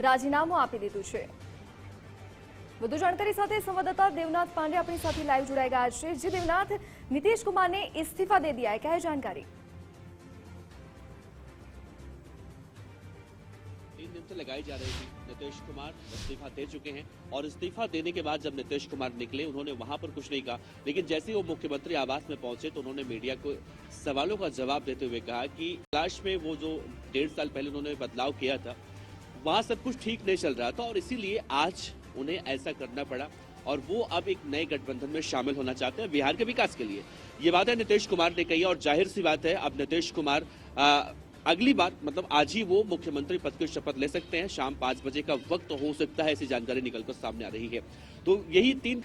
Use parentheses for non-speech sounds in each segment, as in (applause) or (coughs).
राजीनामु आप दीदू संवाददाता देवनाथ पांडे સાથે સંવાદદાતા દેવનાથ लाइव આપણી गया લાઈવ नीतीश कुमार ने इस्तीफा दे दिया है क्या है जानकारी तीन दिन से लगाई जा रही थी नीतीश कुमार, इस्तीफा दे चुके हैं और इस्तीफा देने के बाद जब नीतीश कुमार निकले, उन्होंने वहाँ पर कुछ नहीं कहा। लेकिन जैसे ही वो मुख्यमंत्री आवास में पहुँचे तो उन्होंने मीडिया को सवालों का जवाब देते हुए कहा कि तलाश में वो जो डेढ़ साल पहले उन्होंने बदलाव किया था वहाँ सब कुछ ठीक नहीं चल रहा था और इसीलिए आज उन्हें ऐसा करना पड़ा। और वो अब एक नए गठबंधन में शामिल होना चाहते हैं बिहार के विकास के लिए। ये बात है नीतीश कुमार ने कही और ज़ाहिर सी बात है अब नीतीश कुमार आ, अगली बार मतलब आज ही वो मुख्यमंत्री पद की शपथ ले सकते हैं। शाम पाँच बजे का वक्त हो सकता है ऐसी जानकारी निकलकर सामने आ रही है। तो यही तीन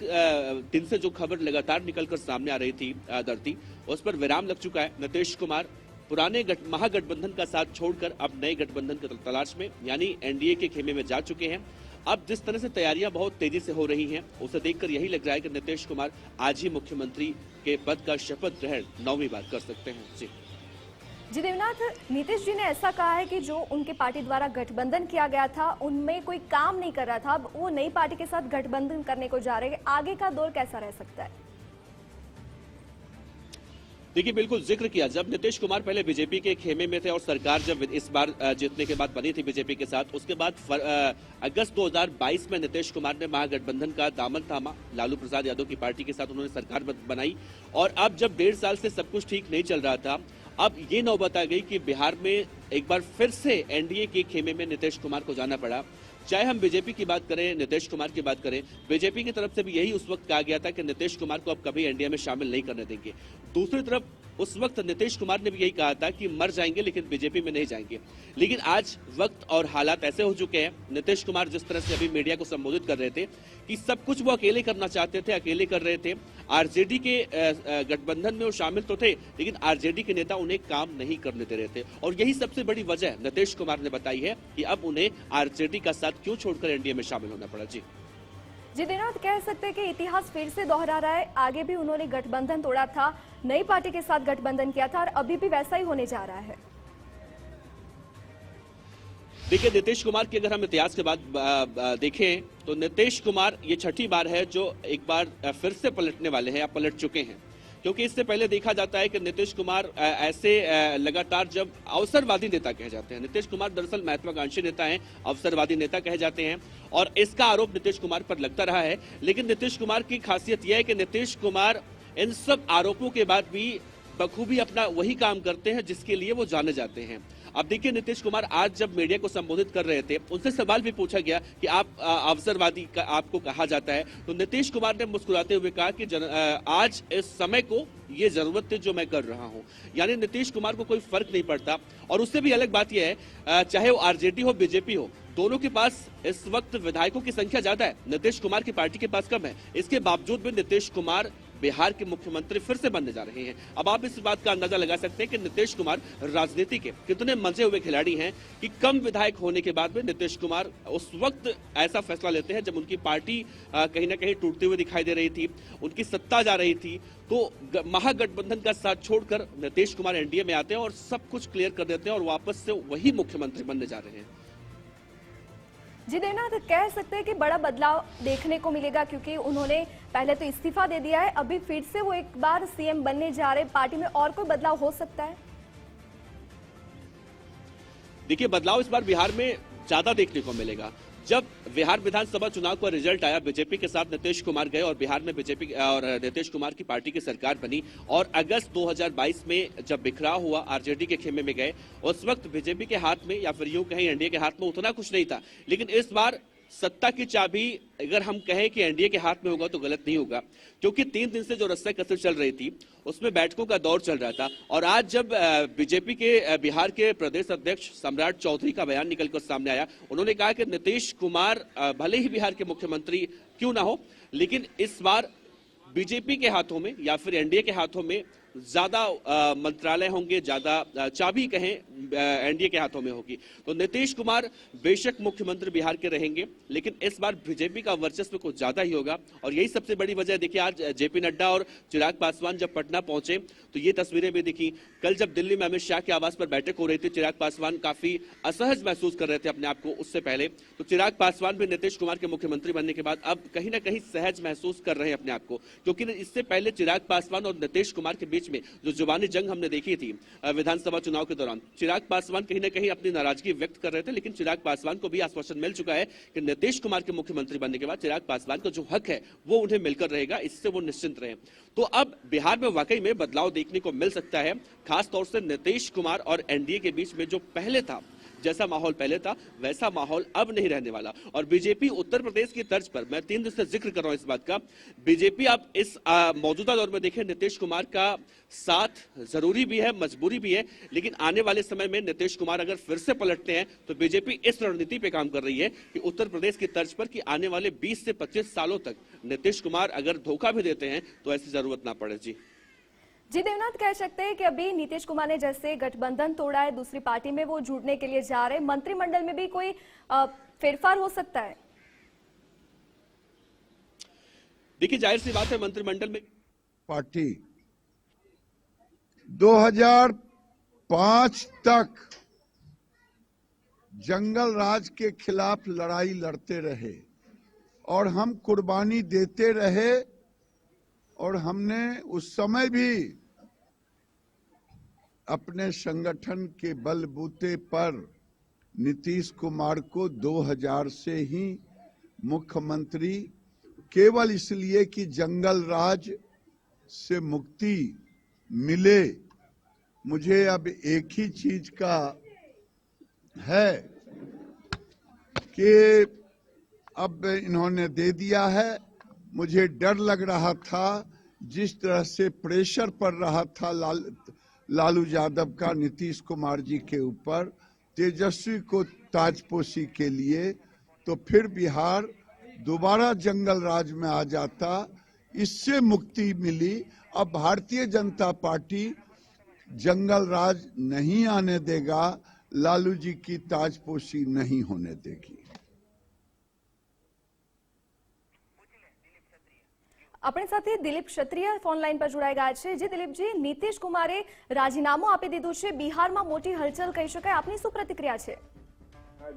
दिन से जो खबर लगातार निकलकर सामने आ रही थी धरती उस पर विराम लग चुका है। नीतीश कुमार पुराने महागठबंधन का साथ छोड़कर अब नए गठबंधन की तलाश में, यानी एनडीए के खेमे में जा चुके हैं। अब जिस तरह से तैयारियाँ बहुत तेज़ी से हो रही हैं, उसे देखकर यही लग रहा है कि नीतीश कुमार आज ही मुख्यमंत्री के पद का शपथ ग्रहण नौवीं बार कर सकते हैं। जी। जी, देवनाथ, नीतीश जी ने ऐसा कहा है कि जो उनके पार्टी द्वारा गठबंधन किया गया था, उनमें कोई काम नहीं कर रहा था। अब वो नई पार्टी के साथ गठबंधन करने को जा रहे हैं। आगे का दौर कैसा रह सकता है? देखिए बिल्कुल ज़िक्र किया जब नीतीश कुमार पहले बीजेपी के खेमे में थे और सरकार जब इस बार जीतने के बाद बनी थी बीजेपी के साथ उसके बाद फर- अ, अगस्त 2022 में नीतीश कुमार ने महागठबंधन का दामन थामा लालू प्रसाद यादव की पार्टी के साथ उन्होंने सरकार बनाई। और अब जब डेढ़ साल से सब कुछ ठीक नहीं चल रहा था अब ये नौबत आ गई कि बिहार में एक बार फिर से एनडीए के खेमे में नीतीश कुमार को जाना पड़ा। चाहे हम बीजेपी की बात करें, नीतीश कुमार की बात करें, बीजेपी की तरफ़ से भी यही उस वक्त कहा गया था कि नीतीश कुमार को अब कभी एनडीए में शामिल नहीं करने देंगे। दूसरी तरफ़ उस वक्त नीतीश कुमार ने भी यही कहा था कि मर जाएँगे, लेकिन बीजेपी में नहीं जाएँगे। लेकिन आज वक्त और हालात ऐसे हो चुके हैं, नीतीश कुमार जिस तरह से अभी मीडिया को संबोधित कर रहे थे, कि सब कुछ वो अकेले करना चाहते थे, अकेले कर रहे थे। आरजेडी के गठबंधन में वो शामिल तो थे, लेकिन आरजेडी के नेता उन्हें काम नहीं करने दे रहे थे। और यही सबसे बड़ी वजह नीतीश कुमार ने बताई है कि अब उन्हें आरजेडी का साथ क्यों छोड़कर एनडीए में शामिल होना पड़ा? जी। जी देवनाथ कह सकते हैं कि इतिहास फिर से दोहरा रहा है। आगे भी उन्होंने गठबंधन तोड़ा था, नई पार्टी के साथ गठबंधन किया था और अभी भी वैसा ही होने जा रहा है। देखिए, नीतीश कुमार की अगर हम इतिहास के बाद देखें तो नीतीश कुमार, ये छठी बार है जो एक बार फिर से पलटने वाले हैं, या पलट चुके हैं। क्योंकि इससे पहले देखा जाता है कि नीतीश कुमार ऐसे लगातार जब अवसरवादी नेता कहे जाते हैं, नीतीश कुमार दरअसल महत्वाकांक्षी नेता हैं, अवसरवादी नेता कहे जाते हैं, और इसका आरोप नीतीश कुमार पर लगता रहा है। लेकिन नीतीश कुमार की खासियत यह है कि नीतीश कुमार इन सब आरोपों के बाद भी बखूबी अपना वही काम करते हैं जिसके लिए वो जाने जाते हैं। अब देखिए नीतीश कुमार आज जब मीडिया को संबोधित कर रहे थे उनसे सवाल भी पूछा गया कि आप अवसरवादी का आपको कहा जाता है। तो नीतीश कुमार ने मुस्कुराते हुए कहा कि जन, आज इस समय को ये ज़रूरत थी जो मैं कर रहा हूँ। यानी नीतीश कुमार को कोई फ़र्क नहीं पड़ता। और उससे भी अलग बात यह है चाहे वो आरजेडी हो बीजेपी हो दोनों के पास इस वक्त विधायकों की संख्या ज़्यादा है। नीतीश कुमार की पार्टी के पास कम है। इसके बावजूद भी नीतीश कुमार बिहार के मुख्यमंत्री फिर से बनने जा रहे हैं। अब आप इस बात का अंदाज़ा लगा सकते हैं कि नीतीश कुमार राजनीति के कितने मज़े हुए खिलाड़ी हैं कि कम विधायक होने के बाद भी नीतीश कुमार उस वक्त ऐसा फैसला लेते हैं जब उनकी पार्टी कहीं ना कहीं टूटती हुई दिखाई दे रही थी, उनकी सत्ता जा रही थी। तो महागठबंधन का साथ छोड़कर नीतीश कुमार एनडीए में आते हैं और सब कुछ क्लियर कर देते हैं और वापस से वही मुख्यमंत्री बनने जा रहे हैं। जी देना तो कह सकते हैं कि बड़ा बदलाव देखने को मिलेगा, क्योंकि उन्होंने पहले तो इस्तीफा दे दिया है, अभी फिर से वो एक बार सीएम बनने जा रहे पार्टी में और कोई बदलाव हो सकता है? देखिए, बदलाव इस बार बिहार में ज़्यादा देखने को मिलेगा। जब बिहार विधानसभा चुनाव का रिज़ल्ट आया, बीजेपी के साथ नीतीश कुमार गए और बिहार में बीजेपी और नीतीश कुमार की पार्टी की सरकार बनी और अगस्त 2022 में जब बिखराव हुआ, आरजेडी के खेमे में गए, उस वक्त बीजेपी के हाथ में या फिर यूँ कहें, एनडीए के हाथ में उतना कुछ नहीं था। लेकिन इस बार सत्ता की चाबी अगर हम कहें कि एनडीए के हाथ में होगा तो गलत नहीं होगा। क्योंकि तीन दिन से जो रस्सा कसर चल रही थी, उसमें बैठकों का दौर चल रहा था। और आज जब बीजेपी के बिहार के प्रदेश अध्यक्ष सम्राट चौधरी का बयान निकलकर सामने आया, उन्होंने कहा कि नीतीश कुमार भले ही बिहार के मुख्यमंत्री क्यों ना हो, लेकिन इस बार बीजेपी के हाथों में या फिर एनडीए के हाथों में ज़्यादा मंत्रालय होंगे, ज़्यादा चाबी कहें एनडीए के हाथों में होगी। तो नीतीश कुमार बेशक मुख्यमंत्री बिहार के रहेंगे, लेकिन इस बार बीजेपी का वर्चस्व कुछ ज़्यादा ही होगा। और यही सबसे बड़ी वजह देखिए आज जेपी नड्डा और चिराग पासवान जब पटना पहुँचे तो ये तस्वीरें भी दिखी। कल जब दिल्ली में अमित शाह के आवास पर बैठक हो रही थी, चिराग पासवान काफ़ी असहज महसूस कर रहे थे अपने आप को उससे पहले। तो चिराग पासवान भी नीतीश कुमार के मुख्यमंत्री बनने के बाद अब कहीं ना कहीं सहज महसूस कर रहे हैं अपने आप को, क्योंकि इससे पहले चिराग पासवान और नीतीश कुमार के बीच में, जो जुबानी जंग हमने देखी थी विधानसभा चुनाव के दौरान। चिराग पासवान कहीं ना कहीं अपनी नाराज़गी व्यक्त कर रहे थे, लेकिन चिराग पासवान को भी आश्वासन मिल चुका है कि नीतीश कुमार के मुख्यमंत्री बनने के बाद चिराग पासवान का जो हक है, वो उन्हें मिलकर रहेगा, इससे वो निश्चिंत रहे। तो अब बिहार में वाकई में बदलाव देखने को मिल सकता है, खासतौर से नीतीश कुमार और एनडीए के बीच में जो पहले था जैसा माहौल पहले था, वैसा माहौल अब नहीं रहने वाला। और बीजेपी उत्तर प्रदेश की तर्ज पर, मैं तीन दिन से ज़िक्र कर रहा हूँ इस बात का, बीजेपी अब इस मौजूदा दौर में देखें, नीतीश कुमार का साथ ज़रूरी भी है, मजबूरी भी है, लेकिन आने वाले समय में नीतीश कुमार अगर फिर से पलटते हैं तो बीजेपी इस रणनीति पे काम कर रही है कि उत्तर प्रदेश की तर्ज पर कि आने वाले 20 से 25 सालों तक नीतीश कुमार अगर धोखा भी देते हैं तो ऐसी ज़रूरत ना पड़े। जी। जी देवनाथ कह सकते हैं कि अभी नीतीश कुमार ने जैसे गठबंधन तोड़ा है दूसरी पार्टी में वो जुड़ने के लिए जा रहे हैं। मंत्रिमंडल में भी कोई फेरफार हो सकता है? देखिए ज़ाहिर सी बात है मंत्रिमंडल में पार्टी 2005 तक जंगल राज के खिलाफ लड़ाई लड़ते रहे और हम कुर्बानी देते रहे और हमने उस समय भी अपने संगठन के बलबूते पर नीतीश कुमार को 2000 से ही मुख्यमंत्री केवल इसलिए कि जंगल राज से मुक्ति मिले। मुझे अब एक ही चीज़ का है कि अब इन्होंने दे दिया है। मुझे डर लग रहा था जिस तरह से प्रेशर पड़ रहा था लाल, लालू यादव का, नीतीश कुमार जी के ऊपर, तेजस्वी को ताजपोशी के लिए तो फिर बिहार दोबारा जंगल राज में आ जाता। इससे मुक्ति मिली। अब भारतीय जनता पार्टी जंगल राज नहीं आने देगा, लालू जी की ताजपोशी नहीं होने देगी। આપણી સાથે દિલીપ ક્ષત્રિય ફોન લાઈન પર જોડાઈ ગયા છે, જે દિલીપજી નીતિશ કુમારે રાજીનામું આપી દીધું છે. બિહારમાં મોટી હલચલ કહી શકાય. આપની શું પ્રતિક્રિયા છે?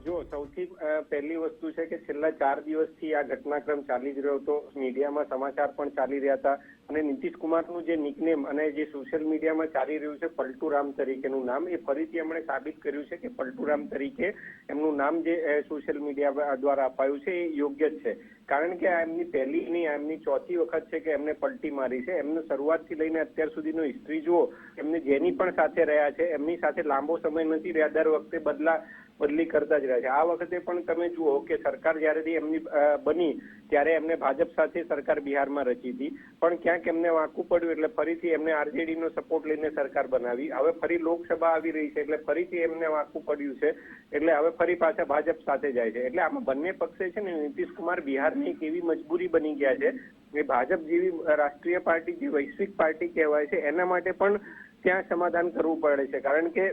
જો સૌથી પહેલી વસ્તુ છે કે છેલ્લા ચાર દિવસથી આ ઘટનાક્રમ ચાલી જ રહ્યો હતો. મીડિયામાં સમાચાર પણ ચાલી રહ્યા હતા. અને નીતિશ કુમારનું જે નિકનેમ અને જે સોશિયલ મીડિયામાં ચાલી રહ્યું છે, પલટુરામ તરીકેનું નામ, એ ફરીથી એમણે સાબિત કર્યું છે કે પલટુરામ તરીકે એમનું નામ જે સોશિયલ મીડિયા દ્વારા અપાયું છે, એ યોગ્ય જ છે. કારણ કે આ એમની પહેલી નહીં એમની ચોથી વખત છે કે એમને પલટી મારી છે. એમને શરૂઆતથી લઈને અત્યાર સુધીનો હિસ્ટ્રી જુઓ, એમને જેની પણ સાથે રહ્યા છે, એમની સાથે લાંબો સમય નથી રહ્યા. દર વખતે બદલા બદલી કરતા જ રહ્યા છે. આ વખતે પણ તમે જુઓ કે સરકાર જ્યારે એમની બની ત્યારે એમને ભાજપ સાથે સરકાર બિહારમાં રચી હતી. પણ ક્યાંક એમને વાંકું પડ્યું એટલે ફરીથી એમને આરજેડી નો સપોર્ટ લઈને સરકાર બનાવી. હવે ફરી લોકસભા આવી રહી છે એટલે ફરીથી એમને વાંકું પડ્યું છે એટલે હવે ફરી પાછા ભાજપ સાથે જાય છે. એટલે આમાં બંને પક્ષે છે ને નીતિશ કુમાર બિહારની એક એવી મજબૂરી બની ગયા છે કે ભાજપ જેવી રાષ્ટ્રીય પાર્ટી, જે વૈશ્વિક પાર્ટી કહેવાય છે, એના માટે પણ ત્યાં સમાધાન કરવું પડે છે. કારણ કે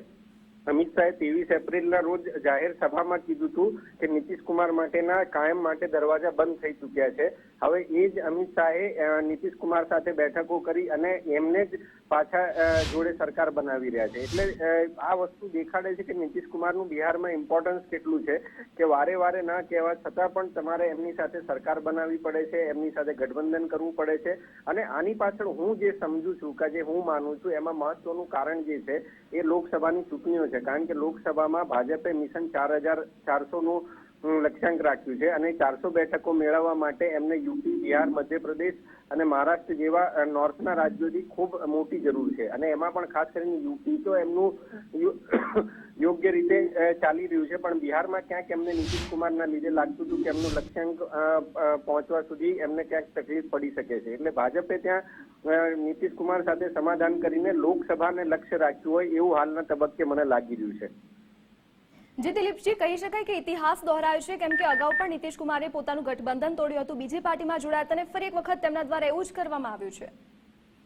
અમિત શાહે ત્રેવીસ એપ્રિલના રોજ જાહેર સભામાં કીધું હતું કે નીતિશ કુમાર માટેના કાયમ માટે દરવાજા બંધ થઈ ચૂક્યા છે. હવે એ જ અમિત શાહે નીતિશ કુમાર સાથે બેઠકો કરી અને એમને જ પાછા જોડે સરકાર બનાવી રહ્યા છે. એટલે આ વસ્તુ દેખાડે છે કે નીતિશ કુમારનું બિહારમાં ઇમ્પોર્ટન્સ કેટલું છે કે વારે વારે ના કહેવા છતાં પણ તમારે એમની સાથે સરકાર બનાવવી પડે છે, એમની સાથે ગઠબંધન કરવું પડે છે. અને આની પાછળ હું જે સમજુ છું કે જે હું માનું છું, એમાં મહત્વનું કારણ જે છે, એ લોકસભાની ચૂંટણીઓ છે. કારણ કે લોકસભામાં ભાજપે મિશન ચાર હજાર ચારસોનું લક્ષ્યાંક રાખ્યું છે અને ચારસો બેઠકો મેળવવા માટે એમને યુપી, બિહાર, મધ્યપ્રદેશ અને મહારાષ્ટ્ર જેવા નોર્થના રાજ્યોથી ખૂબ મોટી જરૂર છે. અને એમાં પણ ખાસ કરીને યુપી તો એમનું (coughs) યોગ્ય રીતે ચાલી રહ્યું છે. પણ બિહારમાં ક્યાંક એમને નીતિશ કુમારના લીધે લાગતું હતું કે એમનું લક્ષ્યાંક પહોંચવા સુધી એમને ક્યાંક તકલીફ પડી શકે છે. એટલે ભાજપે ત્યાં નીતિશ કુમાર સાથે સમાધાન કરીને લોકસભાને લક્ષ્ય રાખ્યું હોય એવું હાલના તબક્કે મને લાગી રહ્યું છે. જે દિલીપજી કહી શકાય કે ઇતિહાસ દોહરાયો છે, કેમ કે અગાઉ પણ નીતિશ કુમારે પોતાનું ગઠબંધન તોડ્યું હતું, બીજી પાર્ટીમાં જોડાયા અને ફરી એક વખત તેમના દ્વારા એવું જ કરવામાં આવ્યું છે.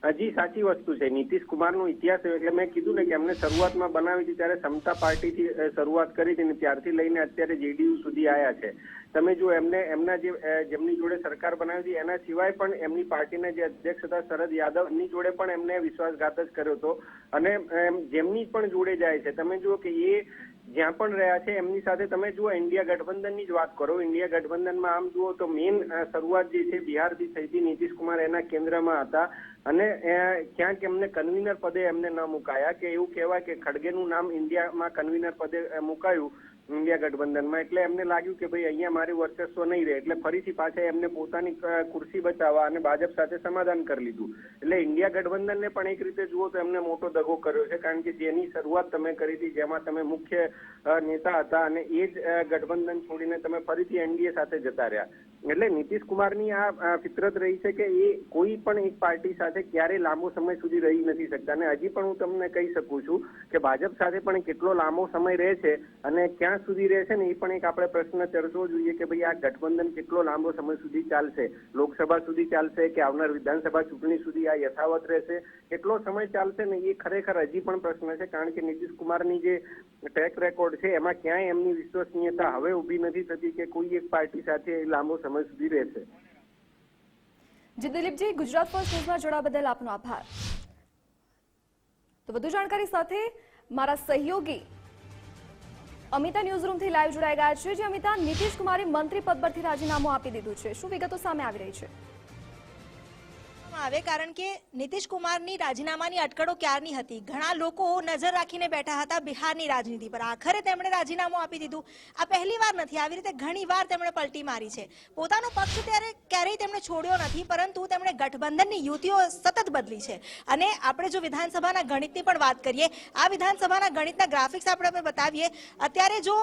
હજી સાચી વસ્તુ છે. નીતિશ કુમારનો ઇતિહાસ એટલે મેં કીધું ને કે એમને શરૂઆતમાં બનાવી હતી ત્યારે સમતા પાર્ટીથી શરૂઆત કરી હતી ને ત્યારથી લઈને અત્યારે જેડીયુ સુધી આવ્યા છે. તમે જો એમને, એમના જે જેમની જોડે સરકાર બનાવી હતી, એના સિવાય પણ એમની પાર્ટીના જે અધ્યક્ષ હતા, શરદ યાદવ, એમની જોડે પણ એમને વિશ્વાસઘાત જ કર્યો હતો. અને જેમની પણ જોડે જાય છે. તમે જુઓ કે એ જ્યાં પણ રહ્યા છે, એમની સાથે તમે જુઓ ઇન્ડિયા ગઠબંધનની જ વાત કરો. ઇન્ડિયા ગઠબંધનમાં આમ જુઓ તો મેઇન શરૂઆત જે છે, બિહારથી થઈ હતી નીતિશ કુમાર એના કેન્દ્રમાં હતા. અને ક્યાંક એમને કન્વીનર પદે એમને ન મુકાયા કે એવું કહેવાય કે ખડગેનું નામ ઇન્ડિયામાં કન્વીનર પદે મુકાયું. ઇન્ડિયા ગઠબંધનમાં. એટલે એમને લાગ્યું કે ભાઈ અહીંયા મારું વર્ચસ્વ નહીં રહે. એટલે ફરીથી પાછા એમને પોતાની ખુરશી બચાવવા અને ભાજપ સાથે સમાધાન કરી લીધું. એટલે ઇન્ડિયા ગઠબંધનને પણ એક રીતે જુઓ તો એમને મોટો દગો કર્યો છે. કારણ કે જેની શરૂઆત તમે કરી હતી, જેમાં તમે મુખ્ય નેતા હતા અને એ જ ગઠબંધન છોડીને તમે ફરીથી એનડીએ સાથે જતા રહ્યા. એટલે નીતિશ કુમારની આ ફિતરત રહી છે કે એ કોઈ પણ એક પાર્ટી સાથે ક્યારેય લાંબો સમય સુધી રહી નથી શકતા. અને હજી પણ હું તમને કહી શકું છું કે ભાજપ સાથે પણ કેટલો લાંબો સમય રહે છે અને ક્યાં સુધી રહે છે ને એ પણ એક આપણે પ્રશ્ન ચર્ચવો જોઈએ કે ભાઈ આ ગઠબંધન કેટલો લાંબો સમય સુધી ચાલશે. લોકસભા સુધી ચાલશે કે આવનાર વિધાનસભા ચૂંટણી સુધી આ યથાવત રહેશે? કેટલો સમય ચાલશે ને એ ખરેખર હજી પણ પ્રશ્ન છે. કારણ કે નીતિશ કુમારની જે ટ્રેક રેકોર્ડ છે, એમાં ક્યાંય એમની વિશ્વસનીયતા હવે ઊભી નથી થતી કે કોઈ એક પાર્ટી સાથે લાંબો સમય સુધી રહેશે. જી, દિલીપજી, ગુજરાત ફર્સ્ટ ન્યૂઝમાં જોડા બદલ આપનો આભાર. તો વધુ જાણકારી સાથે મારા સહયોગી અમિતા ન્યૂઝ રૂમથી લાઈવ જોડાઈ ગયા છે, જે અમિતા નીતિશ કુમારે મંત્રી પદ પરથી રાજીનામું આપી દીધું છે. શું વિગતો સામે આવી રહી છે? આવે કારણ કે નીતિશ કુમારની રાજીનામાની અટકળો ક્યારની હતી? ઘણા લોકો નજર રાખીને બેઠા હતા બિહારની રાજનીતિ પર. આખરે તેમણે રાજીનામું આપી દીધું. આ પહેલી વાર નથી. આવી રીતે ઘણી વાર તેમણે પલટી મારી છે. પોતાનો પક્ષ ત્યારે ક્યારેય તેમણે છોડ્યો નથી, પરંતુ તેમણે ગઠબંધનની યુતિઓ સતત બદલી છે. અને આપણે જો વિધાનસભાના ગણિતની પણ વાત કરીએ, આ વિધાનસભાના ગણિતના ગ્રાફિક્સ આપણે બતાવીએ. અત્યારે જો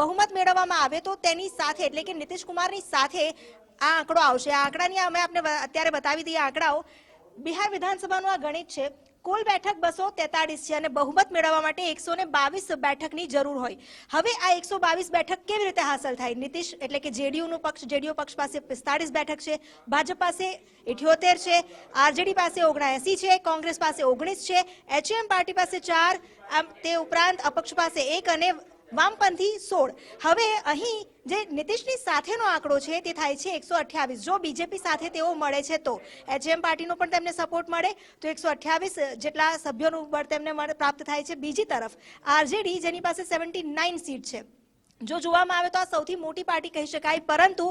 બહુમત મેળવવામાં આવે તો તેની સાથે, એટલે કે નીતિશ કુમારની સાથે આ આંકડો આવશે. આ આંકડાની અમે આપને અત્યારે બતાવી દઈએ આંકડાઓ. બિહાર વિધાનસભાનું આ ગણિત છે. કુલ બેઠક બસો તેતાળીસ છે અને બહુમત મેળવવા માટે એકસો ને બાવીસ બેઠકની જરૂર હોય. હવે આ એકસો બાવીસ બેઠક કેવી રીતે હાંસલ થાય? નીતિશ, એટલે કે જેડીયુનું પક્ષ, જેડીયુ પક્ષ પાસે પિસ્તાળીસ બેઠક છે, ભાજપ પાસે ઇઠ્યોતેર છે, આરજેડી પાસે ઓગણએસી છે, કોંગ્રેસ પાસે ઓગણીસ છે, એચએમ પાર્ટી પાસે ચાર, આમ તે ઉપરાંત અપક્ષ પાસે એક અને વામપંથી સોળ. હવે અહીં જે નીતિશની સાથેનો આંકડો છે તે થાય છે એકસો અઠ્યાવીસ. જો બીજેપી સાથે તેઓ મળે છે તો એચએમ પાર્ટીનો પણ તેમને સપોર્ટ મળે. તો એકસો અઠ્યાવીસ જેટલા સભ્યોનું બળ તેમને પ્રાપ્ત થાય છે. બીજી તરફ, આરજેડી જેની પાસે સેવન્ટી નાઇન સીટ છે. જો જોવામાં આવે તો આ સૌથી મોટી પાર્ટી કહી શકાય, પરંતુ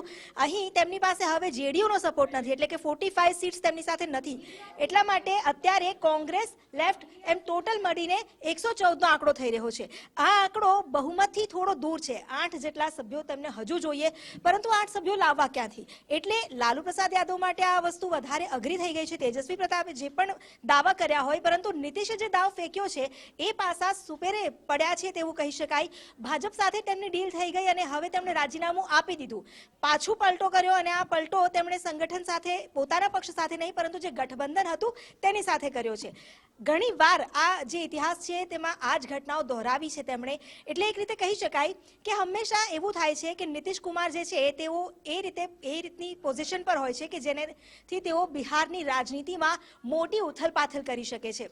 અહીં તેમની પાસે હવે જેડીયુનો સપોર્ટ નથી, એટલે કે ફોર્ટી ફાઈવ સીટ્સ તેમની સાથે નથી. એટલા માટે અત્યારે કોંગ્રેસ લેફ્ટ એમ ટોટલ મળીને એકસો ચૌદનો આંકડો થઈ રહ્યો છે. આ આંકડો બહુમતથી થોડો દૂર છે. આઠ જેટલા સભ્યો તેમને હજુ જોઈએ, પરંતુ આઠ સભ્યો લાવવા ક્યાંથી? એટલે લાલુ પ્રસાદ યાદવ માટે આ વસ્તુ વધારે અઘરી થઈ ગઈ છે. તેજસ્વી પ્રતાપે જે પણ દાવા કર્યા હોય, પરંતુ નીતિશે જે દાવ ફેંક્યો છે, એ પાસા સુપેરે પડ્યા છે તેવું કહી શકાય. ભાજપ સાથે તેમની ડીલ થઈ ગઈ અને હવે તેમણે રાજીનામું આપી દીધું. પાછું પલટો કર્યો અને આ પલટો તેમણે સંગઠન સાથે, પોતાના પક્ષ સાથે નહીં, પરંતુ જે ગઠબંધન હતું તેની સાથે કર્યો છે. ઘણી વાર આ જે ઇતિહાસ છે તેમાં આ જ ઘટનાઓ દોહરાવી છે તેમણે. એટલે એક રીતે કહી શકાય કે હંમેશા એવું થાય છે કે નીતિશ કુમાર જે છે, તેઓ એ રીતે, એ રીતની પોઝિશન પર હોય છે કે જેનેથી તેઓ બિહારની રાજનીતિમાં મોટી ઉથલપાથલ કરી શકે છે.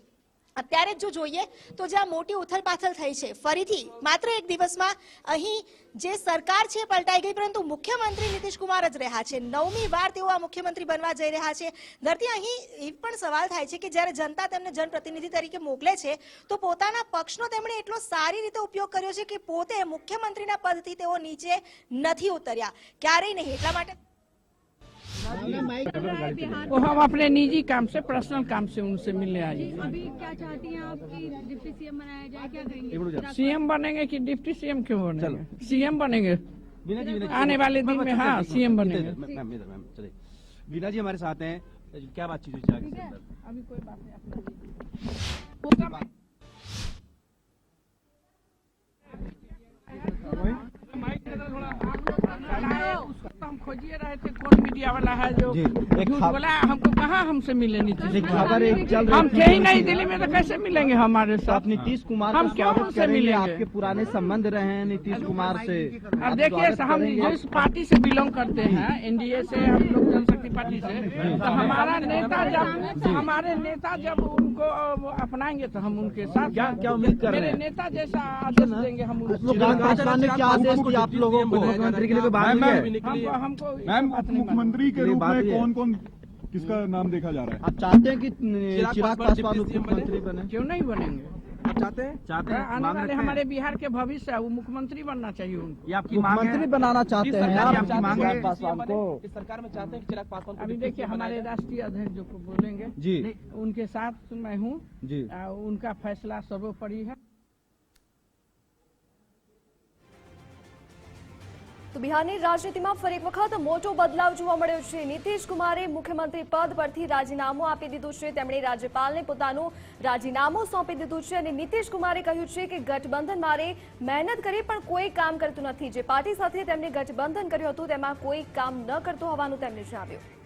અત્યારે જ જોઈએ તો જ્યાં મોટી ઉથલપાથલ થઈ છે, ફરીથી માત્ર એક દિવસમાં અહીં જે સરકાર છે પલટાઈ ગઈ, પરંતુ મુખ્યમંત્રી નીતિશ કુમાર જ રહ્યા છે. નવમી વાર તેઓ આ મુખ્યમંત્રી બનવા જઈ રહ્યા છે. ધરતી અહીં એ પણ સવાલ થાય છે કે જ્યારે જનતા તેમને જનપ્રતિનિધિ તરીકે મોકલે છે, તો પોતાના પક્ષનો તેમણે એટલો સારી રીતે ઉપયોગ કર્યો છે કે પોતે મુખ્યમંત્રીના પદથી તેઓ નીચે નથી ઉતર્યા. ક્યારેય નહીં. એટલા માટે वो हम अपने निजी काम से पर्सनल काम से उनसे मिलने आए। अभी क्या चाहती हैं आप कि डिप्टी सीएम बनाया जाए क्या कहेंगे सीएम बनेंगे कि डिप्टी सीएम क्यों बनेंगे? सीएम बनेंगे। आने वाले दिन में हाँ सीएम बनेंगे। इधर, मैम मैम चलिए। वीना जी हमारे साथ हैं। क्या बातचीत हुई अभी कोई बात नहीं रहे थे कौन मीडिया वाला है जो झूठ बोला हमको कहाँ हमसे मिले नीतीश खबर एक चल हम थे। ही नहीं दिल्ली में तो कैसे मिलेंगे हमारे साथ? नीतीश कुमार हम क्यों उनसे मिले आपके पुराने संबंध रहे हैं नीतीश कुमार से। अब देखिए हम जिस पार्टी से बिलोंग करते हैं एनडीए से हम लोग जनशक्ति पार्टी से तो हमारा नेता जब हमारे नेता जब उनको अपनाएँगे तो हम उनके साथ क्या क्या उम्मीद कर रहे मेरे हैं? नेता जैसा आदेश देंगे हम क्या आदेश दिया आप लोगों को मुख्यमंत्री के लिए बात हमको मैम मुख्यमंत्री के रूप बात में कौन कौन किसका नाम देखा जा रहा है? आप चाहते हैं कि चिराग पासवान मुख्यमंत्री बने? क्यों नहीं बनेंगे? आप चाहते हैं? चाहते हैं आने वाले हमारे बिहार के भविष्य है वो मुख्यमंत्री बनना चाहिए उनको। ये आपकी मुख्यमंत्री बनाना चाहते हैं? सरकार आप की आपकी मांग है? चिराग पासवान को इस सरकार में चाहते हैं कि चिराग पासवान अभी देखिए हमारे राष्ट्रीय अध्यक्ष जो बोलेंगे जी। उनके साथ मैं हूँ। जी। उनका फैसला सर्वोपरि है। તો બિહારની રાજનીતિમાં ફરી એક વખત મોટો બદલાવ જોવા મળ્યો છે. નીતિશ કુમારે મુખ્યમંત્રી પદ પરથી રાજીનામું આપી દીધું છે. તેમણે રાજ્યપાલને પોતાનું રાજીનામું સોંપી દીધું છે અને નીતિશ કુમારે કહ્યું છે કે ગઠબંધન મારે મહેનત કરી પણ કોઈ કામ કરતું નથી. જે પાર્ટી સાથે તેમણે ગઠબંધન કર્યું હતું, તેમાં કોઈ કામ ન કરતું હોવાનું તેમણે જણાવ્યું.